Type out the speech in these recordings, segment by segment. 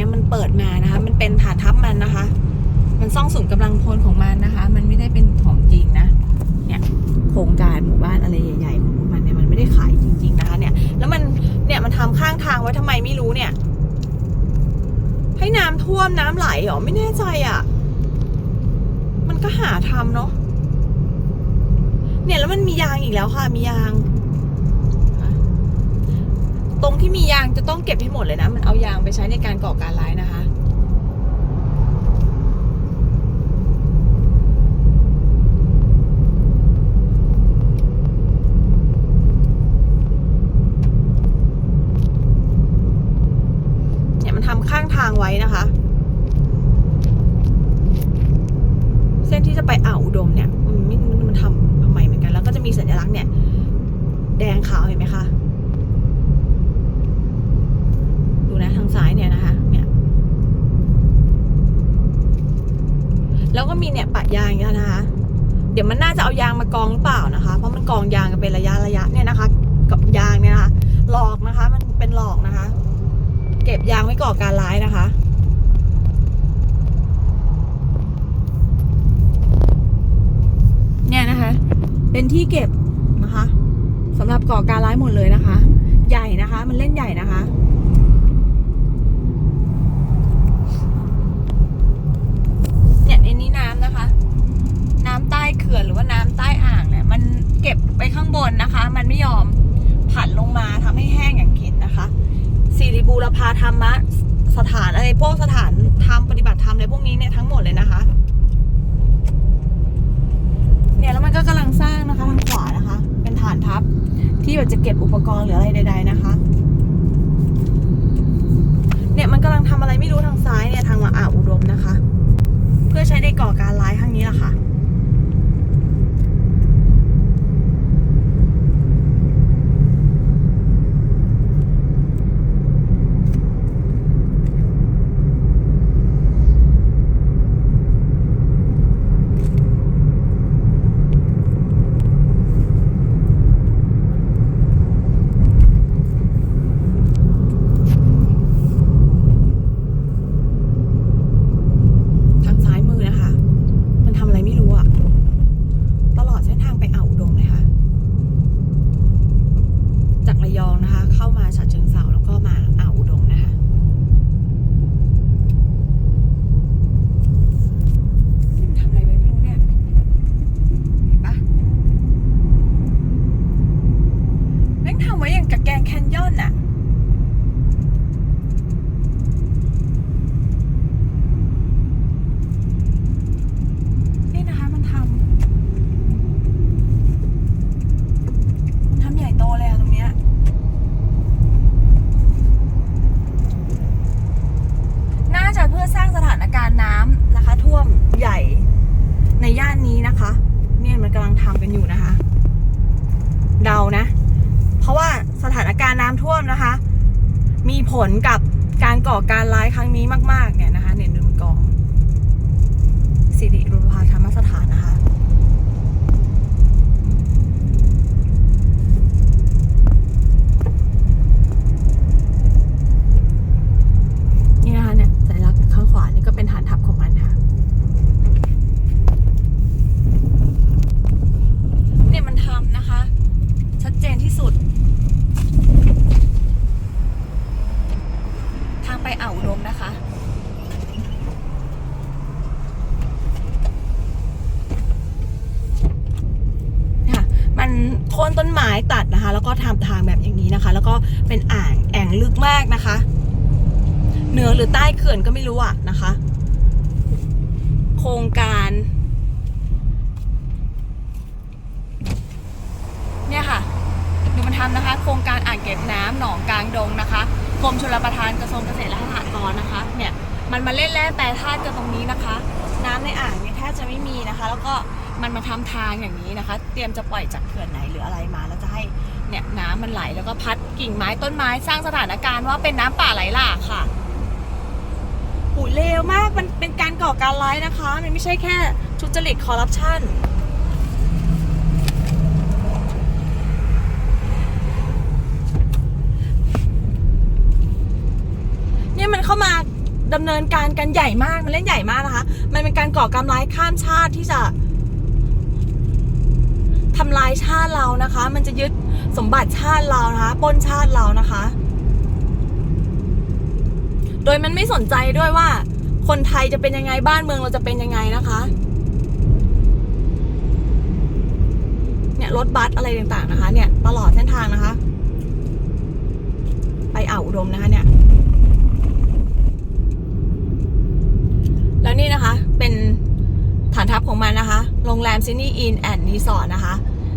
นี้ยมันเปิดมานะคะ มันเป็นฐานทัพมันนะคะ มันซ่องสุมกำลังพลของมันนะคะ มันไม่ได้เป็นของจริงนะ เนี่ยโครงการหมู่บ้านอะไรใหญ่ๆของมันเนี่ยมันไม่ได้ขายจริง ๆ นะคะ เนี่ย แล้วมันเนี่ยมันทำข้างทางไว้ทำไมไม่รู้เนี่ย ให้น้ำท่วมน้ำไหลหรอไม่แน่ใจอะ มันก็หาทำเนาะเนี่ยแล้วมันมียางอีกแล้วค่ะ มียาง ตรงที่มียางจะต้องเก็บให้หมดเลยนะ มันเอายางไปใช้ในการก่อการร้ายนะคะ เนี่ยมันทำข้างทางไว้นะคะ เส้นที่จะไปอ่าวอุดมเนี่ยมไม่รู้มันทำทำไมเหมือนกัน แล้วก็จะมีสัญลักษณ์เนี่ย แดงขาวเห็นไหมคะ ดูนะทางซ้ายเนี่ยนะคะ เนี่ย แล้วก็มีเนี่ ยางอย่างเงี้ยนะคะ เดี๋ยวมันน่าจะเอายางมากองหรือเปล่านะคะ เพราะมันกองยางกันเป็นระยะระยะเนี่ยนะคะ กับยางเนี่ยนะคะหลอกนะคะ มันเป็นหลอกนะคะ เก็บยางไว้ก่อการร้ายนะคะเนี่ยนะคะ เป็นที่เก็บนะคะสำหรับก่อการร้ายหมดเลยนะคะ ใหญ่นะคะ มันเล่นใหญ่นะคะ เนี่ยในนี้น้ำนะคะ น้ำใต้เขื่อนหรือว่าน้ำใต้อ่างเนี่ย มันเก็บไปข้างบนนะคะ มันไม่ยอมผันลงมาทำให้แห้งอย่างเห็นนะคะสิริบูรพาธรรมะสถานอะไรพวกสถานธรรมปฏิบัติธรรมอะไรพวกนี้เนี่ยทั้งหมดเลยนะคะ เนี่ยแล้วมันก็กำลังสร้างนะคะทางขวานะคะ เป็นฐานทัพที่แบบจะเก็บอุปกรณ์หรืออะไรใด ๆนะคะ เนี่ยมันกำลังทำอะไรไม่รู้ทางซ้ายเนี่ยทางมาอ่าวอุดมนะคะ เพื่อใช้ในก่อการร้ายครั้งนี้แหละค่ะางซ้ายมือนะคะ มันทำอะไรไม่รู้อะตลอดเส้นทางไปอ่าวอุดมเลยค่ะ จากระยองนะคะ เข้ามาฉะเชิงเซาแล้วก็มาอ่าวอุดมนะคะนี่มันทำอะไรไว้ไม่รู้เนี่ย เห็นปะแม่งทำไว้อย่างกับแกงแคนยอนอะ นี่นะคะมันทำ มันทำใหญ่โตเลยอะตรงเนี้ย น่าจะเพื่อสร้างสถานการณ์น้ำนะคะ ท่วมใหญ่ในย่านนี้นะคะ เนี่ยมันกำลังทำกันอยู่นะคะ เดานะ เพราะว่าสถา นการท่วมนะคะ มีผลกับการก่อการร้ายครั้งนี้มาก ๆ เนี่ยนะคะ เนี่ยดูนกองสิริรุภาธรรมสถานนะคะ นี่นะคะเนี่ยสัญลักษณ์ข้างขวานี่ก็เป็นฐานทัพของมันค่ะ เนี่ยมันทำนะคะ ชัดเจนที่สุด ทางไปอ่าวอุดมนะคะ ค่ะมันโค่นต้นไม้ตัดนะคะ แล้วก็ทำทางแบบอย่างนี้นะคะ แล้วก็เป็นอ่างแอ่งลึกมากนะคะ เหนือหรือใต้ เขื่อนก็ไม่รู้อะนะคะ โครงการ เนี่ยค่ะ ดูมันทำนะคะ โครงการอ่างเก็บน้ำหนองกลางดงนะคะกรมชลประทานกระทรวงเกษตรและสหกรณ์นะคะ เนี่ยมันมาเล่นแร่แปรธาตุกันตรงนี้นะคะ น้ำในอ่างเนี่ยแทบจะไม่มีนะคะ แล้วก็มันมาทำทางอย่างนี้นะคะ เตรียมจะปล่อยจากเขื่อนไหนหรืออะไรมาแล้วจะให้เนี่ยน้ำมันไหลแล้วก็พัดกิ่งไม้ต้นไม้สร้างสถานการณ์ว่าเป็นน้ำป่าไหลหลากค่ะ หูเลวมากมันเป็นการก่อการร้ายนะคะ มันไม่ใช่แค่ทุจริตคอร์รัปชันเนี่ยมันเข้ามาดำเนินการกันใหญ่มากมันเล่นใหญ่มากนะคะ มันเป็นการก่อการร้ายข้ามชาติที่จะทำลายชาติเรานะคะ มันจะยึดสมบัติชาติเรานะคะปนชาติเรานะคะ โดยมันไม่สนใจด้วยว่า คนไทยจะเป็นยังไงบ้านเมืองเราจะเป็นยังไงนะคะ เนี่ยรถบัสอะไรต่างๆนะคะ เนี่ย ตลอดเส้นทางนะคะ ไปอ่าวอุดมนะคะ เนี่ย แล้วนี่นะคะ เป็นฐานทัพของมันนะคะ โรงแรมซินี่อินแอนด์รีสอร์ทนะคะ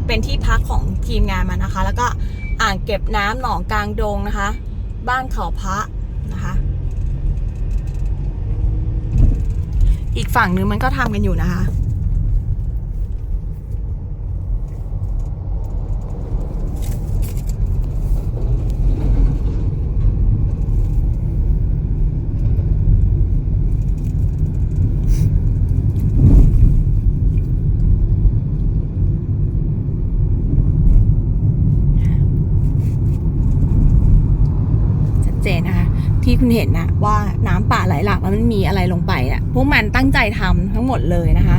เป็นที่พักของทีมงานมันนะคะ แล้วก็อ่างเก็บน้ำหนองกลางดงนะคะ บ้านเขาพระนะคะ อีกฝั่งนึงมันก็ทำกันอยู่นะคะ ชัดเจนนะคะ ที่ คุณเห็นนะว่าน้ำป่าไหลหลากแล้วมันมีอะไรลงไปอะพวกมันตั้งใจทำทั้งหมดเลยนะคะ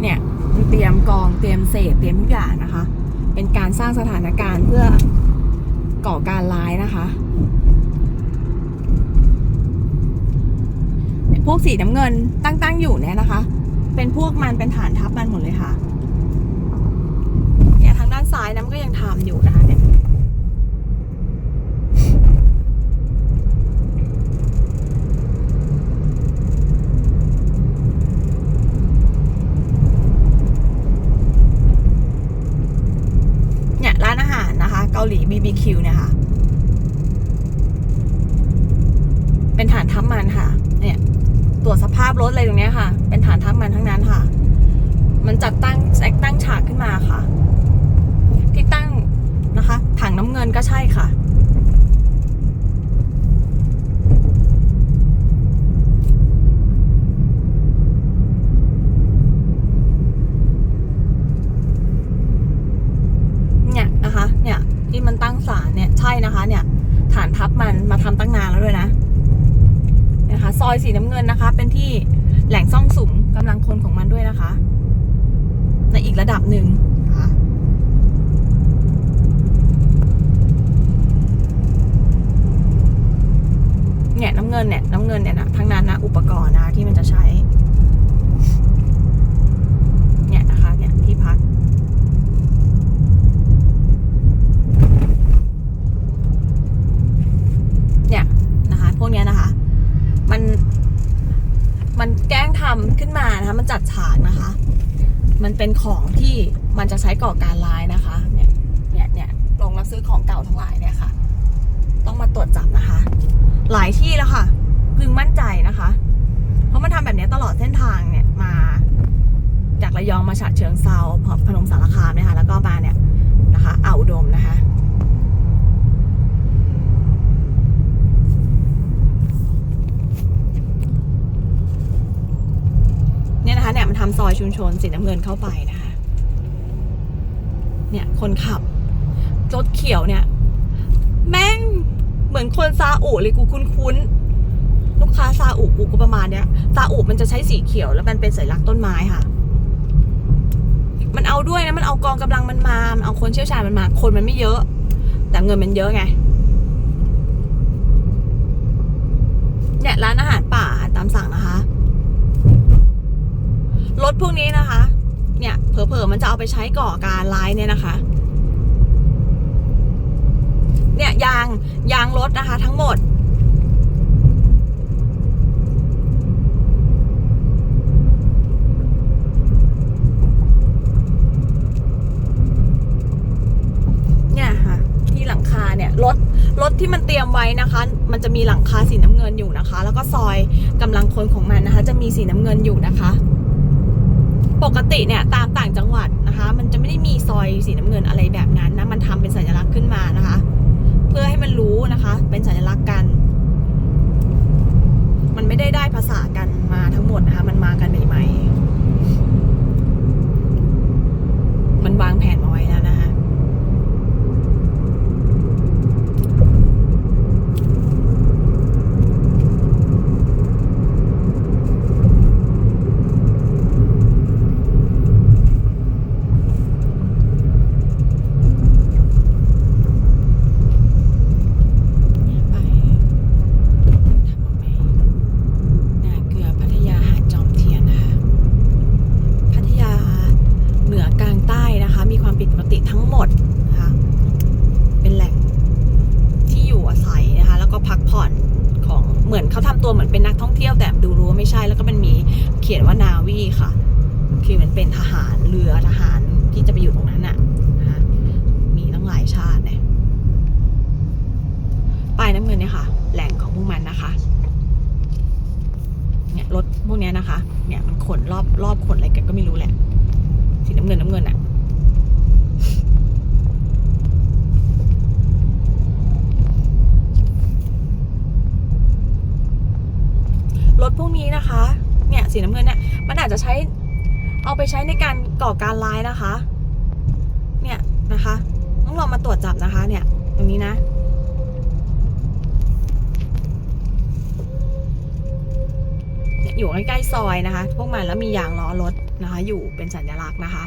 เนี่ยเตรียมกองเตรียมเศษเตรียมทุกอย่างนะคะ เป็นการสร้างสถานการณ์เพื่อก่อการร้ายนะคะพวกสีน้ำเงินตั้งๆอยู่เนี่ยนะคะ เป็นพวกมันเป็นฐานทัพมันหมดเลยค่ะางด้านซ้ายนะมันก็ยังทำอยู่นะคะเนี่ยเนี่ยร้านอาหารนะคะ เกาหลี BBQ เนี่ยค่ะ เป็นฐานทัพมันค่ะ เนี่ยตรวจสภาพรถอะไรตรงนี้ค่ะ เป็นฐานทัพมันทั้งนั้นค่ะ มันจัดตั้งแซกตั้งฉากขึ้นมาค่ะ งน้ำเงินก็ใช่ค่ะ เนี่ยนะคะ เนี่ยที่มันตั้งศาลเนี่ยใช่นะคะ เนี่ย ฐานทัพมันมาทำตั้งนานแล้วด้วยนะนะคะ ซอยสีน้ำเงินนะคะ เป็นที่แหล่งซ่องสุมกำลังคนของมันด้วยนะคะ ในอีกระดับหนึ่งนะคะ เงินเนี่ยน้ำเงินเนี่ยนะทั้งนั้นนะอุปกรณ์นะที่มันจะใช้ เนี่ยนะคะเนี่ยที่พัก เนี่ยนะคะ พวกเนี้ยนะคะ มัน มันแกล้งทำขึ้นมานะคะ มันจัดฉากนะคะ มันเป็นของที่มันจะใช้ก่อการร้ายนะคะ เนี่ยเนี่ยเนี่ยโรงรับซื้อของเก่าทั้งหลายเนี่ยค่ะ ต้องมาตรวจจับนะคะ หลายที่แล้วค่ะพึงมั่นใจนะคะ เพราะมันทำแบบนี้ตลอดเส้นทางเนี่ยมา จากระยองมาฉะเชิงเซาพพนมสารคามนี่ยค่ะแล้วก็มาเนี่ยนะคะอ่าวอุดมนะคะเนี่ยนะคะเนี่ยมันทำซอยชุมชนสีน้ำเงินเข้าไปนะคะเนี่ยคนขับรถเขียวเนี่ย แม่ง เหมือนคนซาอุเลยกูคุ้นๆลูกค้าซาอุกูก็ประมาณเนี้ยซาอุมันจะใช้สีเขียวแล้วมันเป็นสัญลักษณ์ต้นไม้ค่ะ มันเอาด้วยนะมันเอากองกำลังมันมามันเอาคนเชี่ยวชาญมันมา คนมันไม่เยอะ แต่เงินมันเยอะไงเนี่ยร้านอาหารป่าตามสั่งนะคะรถพวกนี้นะคะ เนี่ยเผลอๆมันจะเอาไปใช้ก่อการร้ายเนี่ยนะคะ เนี่ยยางยางรถนะคะ ทั้งหมด เนี่ยค่ะ ที่หลังคาเนี่ยรถรถที่มันเตรียมไว้นะคะ มันจะมีหลังคาสีน้ำเงินอยู่นะคะ แล้วก็ซอยกำลังคนของมันนะคะ จะมีสีน้ำเงินอยู่นะคะ ปกติเนี่ยตามต่างจังหวัดนะคะ มันจะไม่ได้มีซอยสีน้ำเงินอะไรแบบนั้นนะ มันทำเป็นสัญลักษณ์ขึ้นมานะคะ พื่อให้มันรู้นะคะ เป็นสัญลักษณ์กัน มันไม่ได้ได้ภาษากันมาทั้งหมดนะคะ มันมากันใหม่ๆมันวางแผนมาไว้แล้วนะคะ เขาทำตัวเหมือนเป็นนักท่องเที่ยวแต่ดูรู้ว่าไม่ใช่ แล้วก็มันมีเขียนว่านาวีค่ะ คือมันเป็นทหารเรือทหารที่จะไปอยู่ตรงนั้นน่ะนะคะมีตั้งหลายชาติเนี่ยป้ายน้ำเงินเนี่ยค่ะ แหล่งของพวกมันนะคะ เนี่ยรถพวกเนี้ยนะคะ เนี่ยมันขนรอบรอบขนอะไรกันก็ไม่รู้แหละ สีน้ำเงินน้ำเงินอะรถพวกนี้นะคะ เนี่ย สีน้ำเงินเนี่ยมันอาจจะใช้เอาไปใช้ในการก่อการร้ายนะคะ เนี่ยนะคะต้องลองมาตรวจจับนะคะ เนี่ยตรงนี้นะอยู่ใกล้ๆซอยนะคะ พวกมันแล้วมียางล้อรถนะคะ อยู่เป็นสัญลักษณ์นะคะ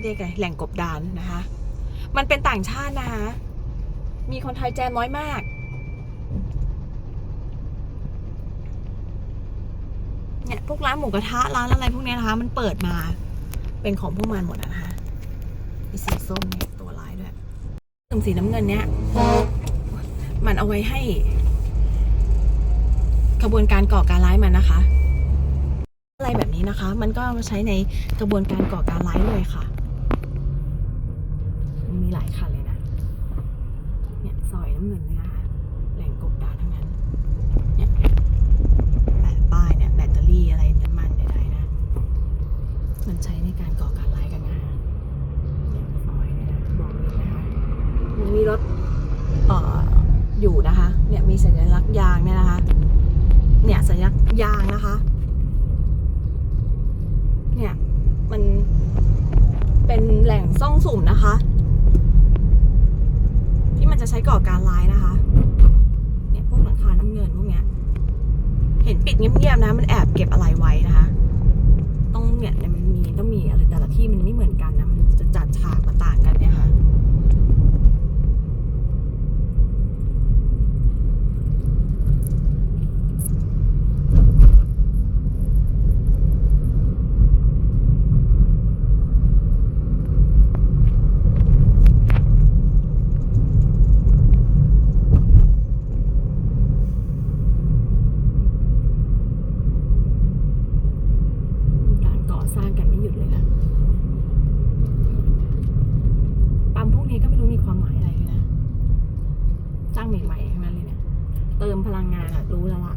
เรียกไงแหล่งกบดานนะคะ มันเป็นต่างชาตินะคะ มีคนไทยแจมน้อยมาก เนี่ย พวกร้านหมูกระทะร้านอะไรพวกนี้นะคะ มันเปิดมา เป็นของพวกมันหมดนะคะมีสีส้มเนี่ยตัวลายด้วยถึงสีน้ำเงินเนี้ยมันเอาไว้ให้กระบวนการก่อการร้ายมันนะคะ อะไรแบบนี้นะคะ มันก็มาใช้ในกระบวนการก่อการร้ายเลยค่ะมีหลายคันเลยนะเนี่ยซอยน้ำเงินเนี่ยนะคะ แหล่งกบดานทั้งนั้น เนี่ยแปะป้ายเนี่ยแบตเตอรี่อะไรน้ำมันใดๆนะ มันใช้ในการก่อการร้ายกันนะเนี่ยซอยเนี่ยนะบอกเลยนะคะมันมีรถเอ่ออยู่นะคะ เนี่ยมีสัญลักษณ์ยางเนี่ยนะคะ เนี่ยสัญลักษณ์ยางนะคะ เนี่ย มันเป็นแหล่งซ่องสุมนะคะ ที่มันจะใช้ก่อกา ร้ายนะคะ เนี่ยพวกหลังคาน้ำเงินพวกเนี้ย เห็นปิดเงียบๆนะ มันแอบเก็บอะไรไว้นะคะ ต้องเนี่ยเนี่ยมันมีต้องมีอะไรแต่ละที่มันไม่เหมือนกันนะ มันจะจัดฉากมาต่างกันเนี่ยค่ะ มีการก่อสร้างกันไม่หยุดเลยนะ ปั๊มพวกนี้ก็ไม่รู้มีความหมายอะไรเลยนะ สร้างใหม่ๆทั้งนั้นเลยเนี่ย เติมพลังงานอะรู้แล้วล่ะ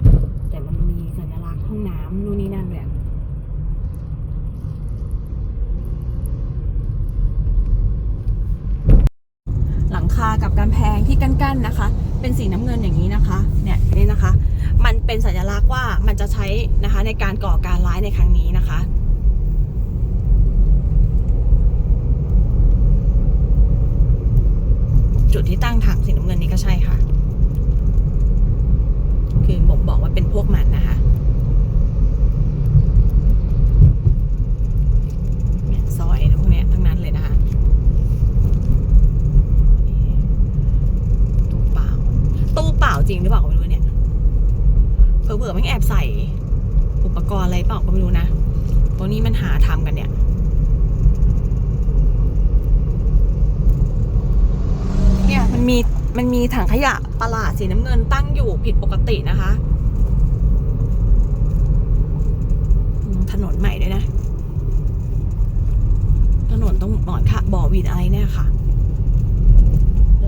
แต่มันมีสัญลักษณ์ห้องน้ำนู่นนี่นั่นแบบหลังคากับกำแพงที่กั้นๆนะคะ เป็นสีน้ำเงินอย่างนี้นะคะ เนี่ยนี่นะคะ มันเป็นสัญลักษณ์ว่ามันจะใช้นะคะในการก่อการร้ายในครั้งนี้นะคะ จุด ที่ตั้งถังสีน้ำเงินนี้ก็ใช่ค่ะ คือผมบอกว่าเป็นพวกมันนะคะเนี่ยซอยพวกเนี้ยทั้งนั้นเลยนะคะนี่ตู้เปล่า ตู้เปล่าจริงหรือเปล่าก็ไม่รู้เนี่ย เผื่อๆไม่งแอบใส่อุปกรณ์อะไรเปล่าก็ไม่รู้นะพวกนี้มันหาทำกันเนี่ย เนี่ยมันมีมันมีถังขยะประหลาดสี น้ำเงินตั้งอยู่ผิดปกตินะคะ ถนนใหม่ด้วยนะ ถนนต้องหมอนค่ะบ่อวินอะไรเนี่ยค่ะ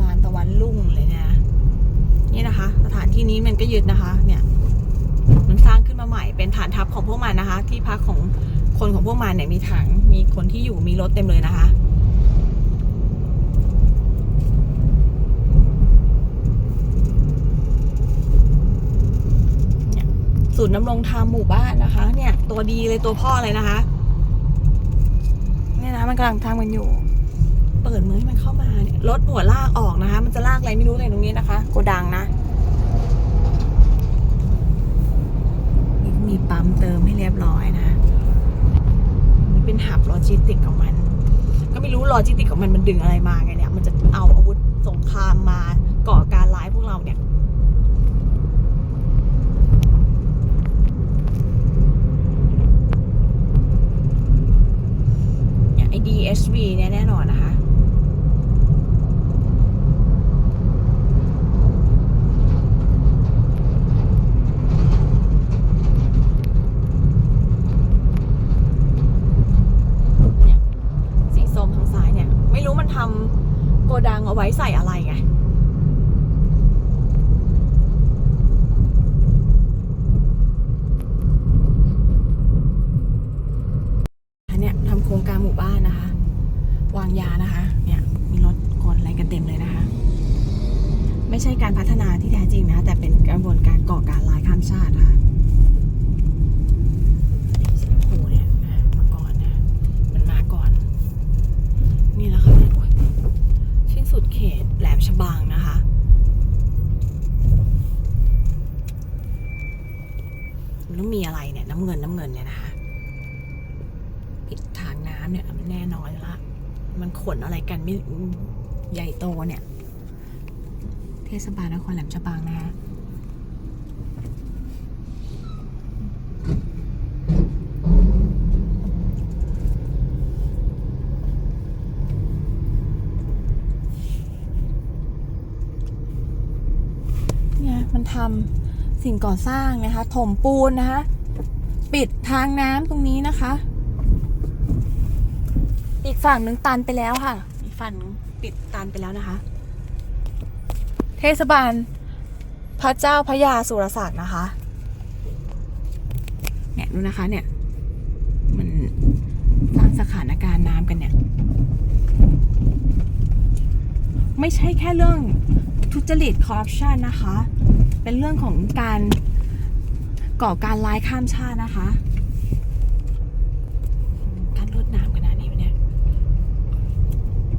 ลานตะวันลุ่งเลยเนยนะนี่นะคะ สถานที่นี้มันก็ยึดนะคะ เนี่ย มันสร้างขึ้นมาใหม่เป็นฐานทัพของพวกมันนะคะ ที่พักของคนของพวกมันเนี่ยมีถังมีคนที่อยู่มีรถเต็มเลยนะคะ ศูนย์ดำรงธรรมหมู่บ้านนะคะ เนี่ย ตัวดีเลยตัวพ่อเลยนะคะ เนี่ยนะมันกำลังทำกันอยู่ เปิดมือให้มันเข้ามาเนี่ยรถหัวลากออกนะคะ มันจะลากอะไรไม่รู้เลยตรงนี้นะคะ โกดังนะนี่มีปั๊มเติมให้เรียบร้อยนะนี่เป็นหับโลจิสติกของมัน ก็ไม่รู้โลจิสติกของมันมันดึงอะไรมาไงเนี่ย มันจะเอาอาวุธสงครามมาก่อการร้ายพวกเราเนี่ย DSV เนี่ยแน่นอนนะคะเสีส้มทางซ้ายเนี่ย ไม่รู้มันทำโกดังเอาไว้ใส่ มีอะไรเนี่ย น้ำเงินน้ำเงินเนี่ยนะคะปิดทางน้ำเนี่ยมันแน่นอนละมันขนอะไรกันไม่ใหญ่โตเนี่ย เทศบาลนครแหลมฉบังนะคะมันทำ สิ่งก่อสร้างนะคะ ถมปูนนะคะ ปิดทางน้ำตรงนี้นะคะ อีกฝั่งหนึ่งตันไปแล้วค่ะ อีกฝั่งหนึ่งปิดตันไปแล้วนะคะ เทศบาลพระเจ้าพระยาสุรศักดิ์นะคะ เนี่ยดูนะคะเนี่ย มันสร้างสถานการณ์น้ำกันเนี่ย ไม่ใช่แค่เรื่องทุจริตคอร์รัปชันนะคะ เป็นเรื่องของการก่อการร้ายข้ามชาตินะคะการลดน้ำขนาดนี้วะเนี่ย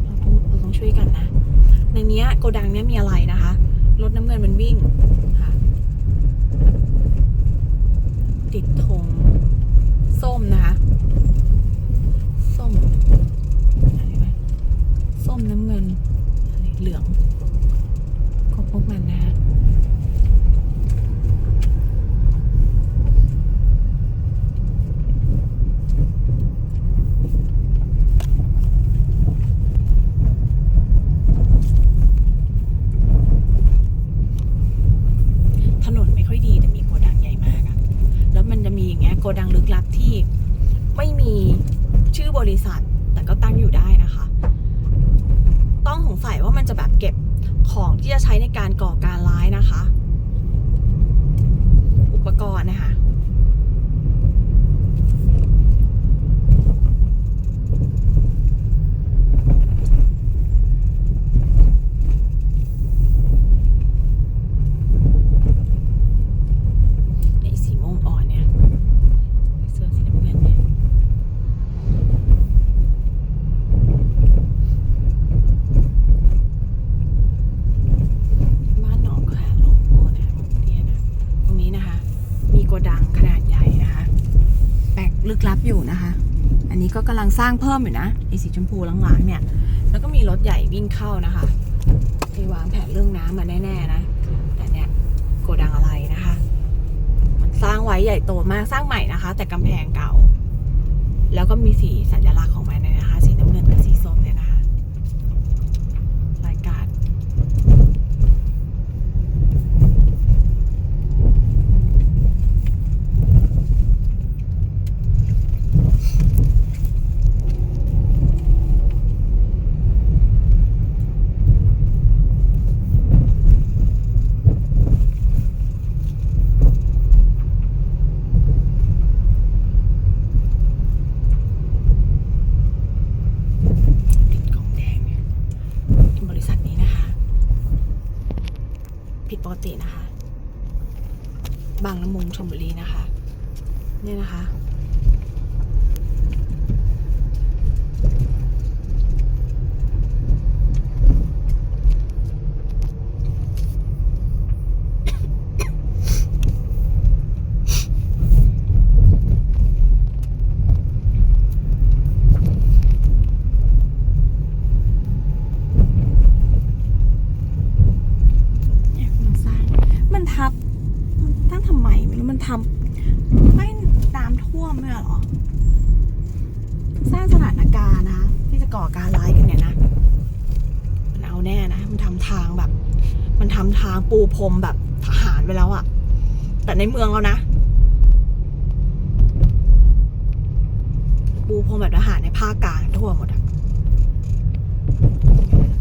เราต้องเราต้องช่วยกันนะ ในเนี้ยโกดังเนี้ยมีอะไรนะคะรถน้ำเงินมันวิ่งค่ะติดธงส้มนะคะ ส้มส้มน้ำเงินอะไรเหลืองของพวกมันนะคะ ถนนไม่ค่อยดีแต่มีโกดังใหญ่มากอะแล้วมันจะมีอย่างเงี้ยโกดังลึกลับที่ไม่มีชื่อ บริษัท แต่ก็ตั้งอยู่ได้นะคะ ต้องสงสัยว่ามันจะแบบเก็บของที่จะใช้ในการก่อการร้ายนะคะ อุปกรณ์นะคะ ในสีม่วงอ่อนเนี่ยเสื้อสีน้ำเงินเนี่ยบ้านหนองขาลงโพนะคะเนี่ยนะตรงนี้นะคะ มี โกดังขนาดใหญ่นะคะแปลกลึกลับอยู่นะคะ อันนี้ก็กำลังสร้างเพิ่มอยู่นะไอสีชมพูหลังๆเนี่ย แล้วก็มีรถใหญ่วิ่งเข้านะคะที่วางแผนเรื่องน้ำมาแน่ๆนะแต่เนี่ยโกดังอะไรนะคะ มันสร้างไว้ใหญ่โตมากสร้างใหม่นะคะ แต่กำแพงเก่า แล้วก็มีสีสัญลักษณ์ของมันเนี่ยนะคะ สีน้ำเงินกับสีส้มเนี่ยนะคะรายการติดของแดงเนี่ยบริษัทนี้นะคะ ผิดป กตินะคะ บางละมุงชมบุรีนะคะ เนี่ยนะคะ เนี่ยมันสร้าง มันทับ มันตั้งทำไมไม่รู้มันทำไม่น้ำท่วมไม่เหรอ สร้างสถานการณ์นะคะที่จะก่อการร้ายกันเนี่ยนะ มันเอาแน่นะ มันทำทางแบบ มันทำทางปูพรมแบบทหารไปแล้วอะแต่ในเมืองแล้วนะ ปูพรมแบบทหารในภาคกลางทั่วหมดอะ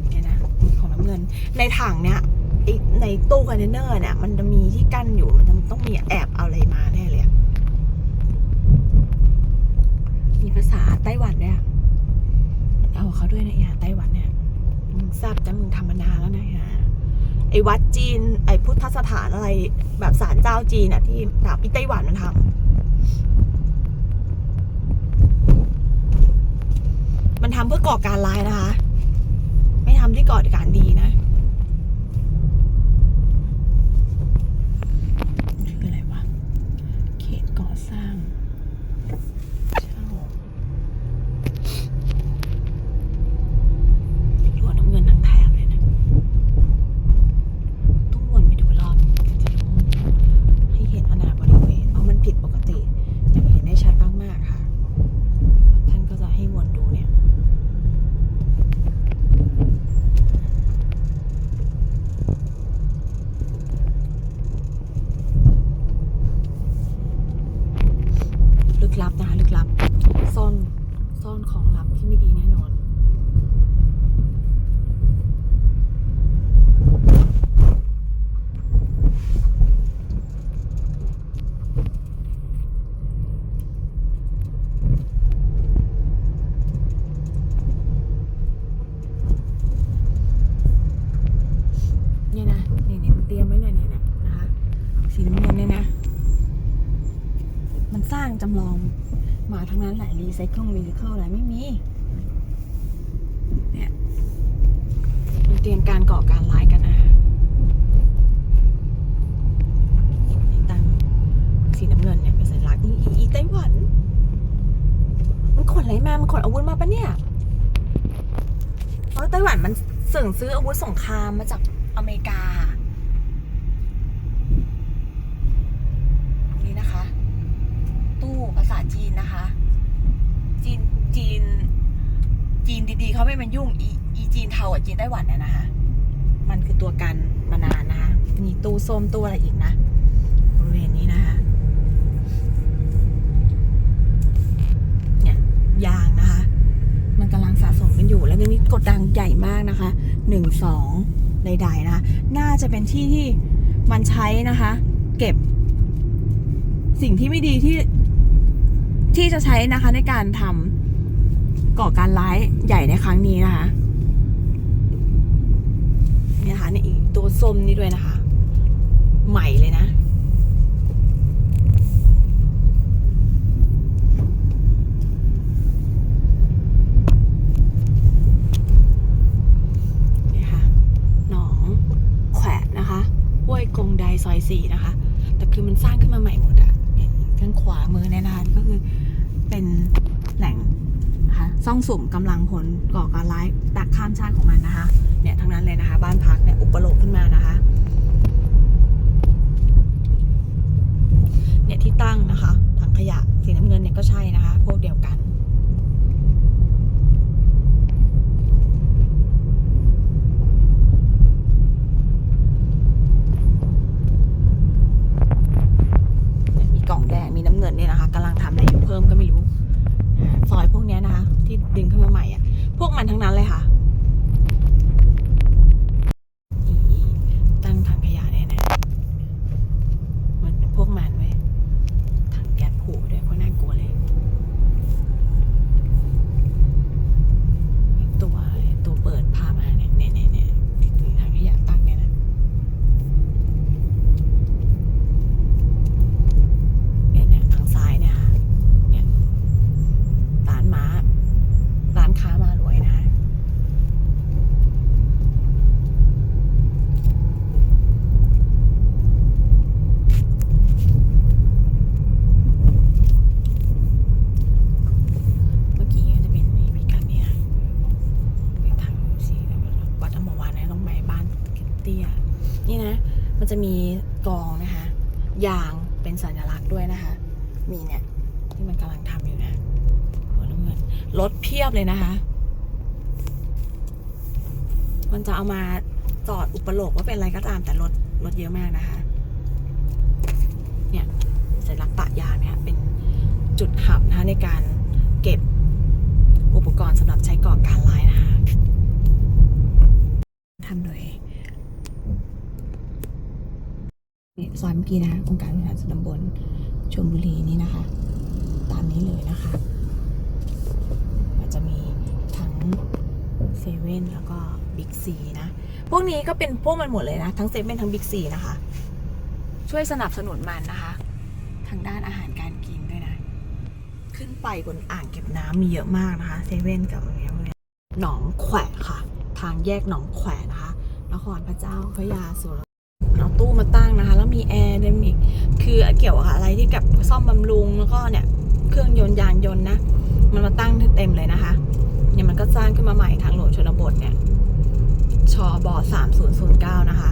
เนี่ยนะในถังเนี่ยในตู้คอนเทนเนอร์เนี่ย มันจะมีที่กั้นอยู่มันจะต้องมีแอบเอาอะไรมาแน่เลยมีภาษาไต้หวันด้วยอะเอาเขาด้วยนะไอ้หาไต้หวันเนี่ยมึงทราบจะมึงทำมานานแล้วนะ ไอ้วัดจีน ไอ้พุทธสถานอะไรแบบศาลเจ้าจีนอะที่ดาบพี่ไต้หวันมันทำมันทำเพื่อก่อการร้ายนะคะ ไม่ทำที่ก่อการดีนะชื่ออะไรวะเขตก่อสร้างเช่าหัวน้ำเงินทั้งแถบเลยนะต้องวนไปดูรอบจะรู้ให้เห็นอนาบริเวณเพราะมันผิดปกติอยากเห็นได้ชัดมากๆค่ะ ท่านก็จะให้วนดูเนี่ย ลึกลับนะคะลึกลับ ซ่อนซ่อนของลับที่ไม่ดีแน่นอน เนี่ยนะนี่นี่ เตรียมไว้เลยเนี่ยเนี่ยนะคะสีน้ำเงินเนี่ยนะ มันสร้างจำลองมาทั้งนั้นแหละรีไซเคิลรีไซเคิลอะไรไม่มีเนี่ยมันเตรียมการก่อการร้ายกันนะคะตั้งสีน้ำเงินเนี่ยเป็นสัญลักษณ์อีอีอีไต้หวัน มันขนอะไรมา มันขนอาวุธมาปะเนี่ยเพราะไต้หวันมันส่งซื้ออาวุธสงครามมาจากอเมริกา นี่นะคะ ตู้ ภาษาจีนนะคะ จีนจีน จีนดีๆเขาไม่มันยุ่งอีอีจีนเทากับจีนไต้หวันเนี่ยนะคะ มันคือตัวกันมานานนะคะ มีตู้ส้มตู้อะไรอีกนะบริเวณนี้นะคะเนี่ยยางนะคะ มันกำลังสะสมกันอยู่ แล้วนี่กดดังใหญ่มากนะคะหนึ่งสองใดๆนะคะน่าจะเป็นที่ที่มันใช้นะคะ เก็บสิ่งที่ไม่ดีที่ ที่จะใช้นะคะในการทำก่อการร้ายใหญ่ในครั้งนี้นะคะเนี่ยนะคะในอีกตัวส้มนี่ด้วยนะคะ ใหม่เลยนะนี่ค่ะหนองแขมนะคะห้วยกงไดซอยสี่นะคะ แต่คือมันสร้างขึ้นมาใหม่หมดอะข้างขวามือเนี่ยนะคะก็คือ เป็นแหล่งนะคะซ่องสุมกำลังพลก่อการร้ายตักข้ามชาติของมันนะคะเนี่ยทั้งนั้นเลยนะคะ บ้านพักเนี่ยอุปโลกขึ้นมานะคะ เนี่ยที่ตั้งนะคะถังขยะสีน้ำเงินเนี่ยก็ใช่นะคะ พวกเดียวกัน มีกล่องแดง มีน้ำเงินเนี่ยนะคะกำลังทำอะไรอยู่เพิ่มก็ไม่รู้นะซอยพวกเนี้ยนะคะ ที่ดึงขึ้นมาใหม่อะ พวกมันทั้งนั้นเลยค่ะอีตั้งถังขยะเนี่ยนะมันเป็นพวกมันเว้ยถังแก๊สผูกด้วยก็น่ากลัวเลย ตัวตัวเปิดพามาเนี่ยเนี่ยเนี่ยเนี่ยที่ถังขยะตั้งเนี่ยนะ เนี่ยเนี่ยทางซ้ายเนี่ยค่ะเนี่ยร้านม้า ร้านค้ามารวยนะคะเมื่อกี้ก็จะเป็นนี่พิกัดเนี่ยไปทางสีวัดอมรวานนะต้องไปบ้านเตี้ย นี่นะ มันจะมีกองนะคะ ยางเป็นสัญลักษณ์ด้วยนะคะ มีเนี่ย ที่มันกำลังทำอยู่นะหัวน้ำเงินรถเพียบเลยนะคะ มันจะเอามาจอดอุปโลกว่าเป็นอะไรก็ตามแต่รถรถเยอะมากนะคะ เนี่ยสัญลักษณ์ปะยางเนี่ยเป็นจุดหับนะคะในการเก็บอุปกรณ์สำหรับใช้ก่อการร้ายนะคะทำโดย ซอยเมื่อกี้นะองค์การบริหารส่วนตำบลชลบุรีนี่นะคะ ตามนี้เลยนะคะมันจะมีทั้งเซเว่นแล้วก็บิ๊กซีนะ พวกนี้ก็เป็นพวกมันหมดเลยนะ ทั้งเซเว่นทั้งบิ๊กซีนะคะ ช่วยสนับสนุนมันนะคะ ทางด้านอาหารการกินด้วยนะ ขึ้นไปบนอ่างเก็บน้ำมีเยอะมากนะคะเซเว่นกับอะไรพวกเนี้ยหนองแขวะค่ะ ทางแยกหนองแขวะนะคะ นครพระเจ้าพระยาสุร ตู้มาตั้งนะคะ แล้วมีแอร์ด้วยอีกคือเกี่ยวกับอะไรที่กับซ่อมบำรุงแล้วก็เนี่ยเครื่องยนต์ยานยนต์นะ มันมาตั้งเต็มเลยนะคะเนี่ยมันก็สร้างขึ้นมาใหม่ทางหลวงชนบทเนี่ยชอบอ3009 นะคะ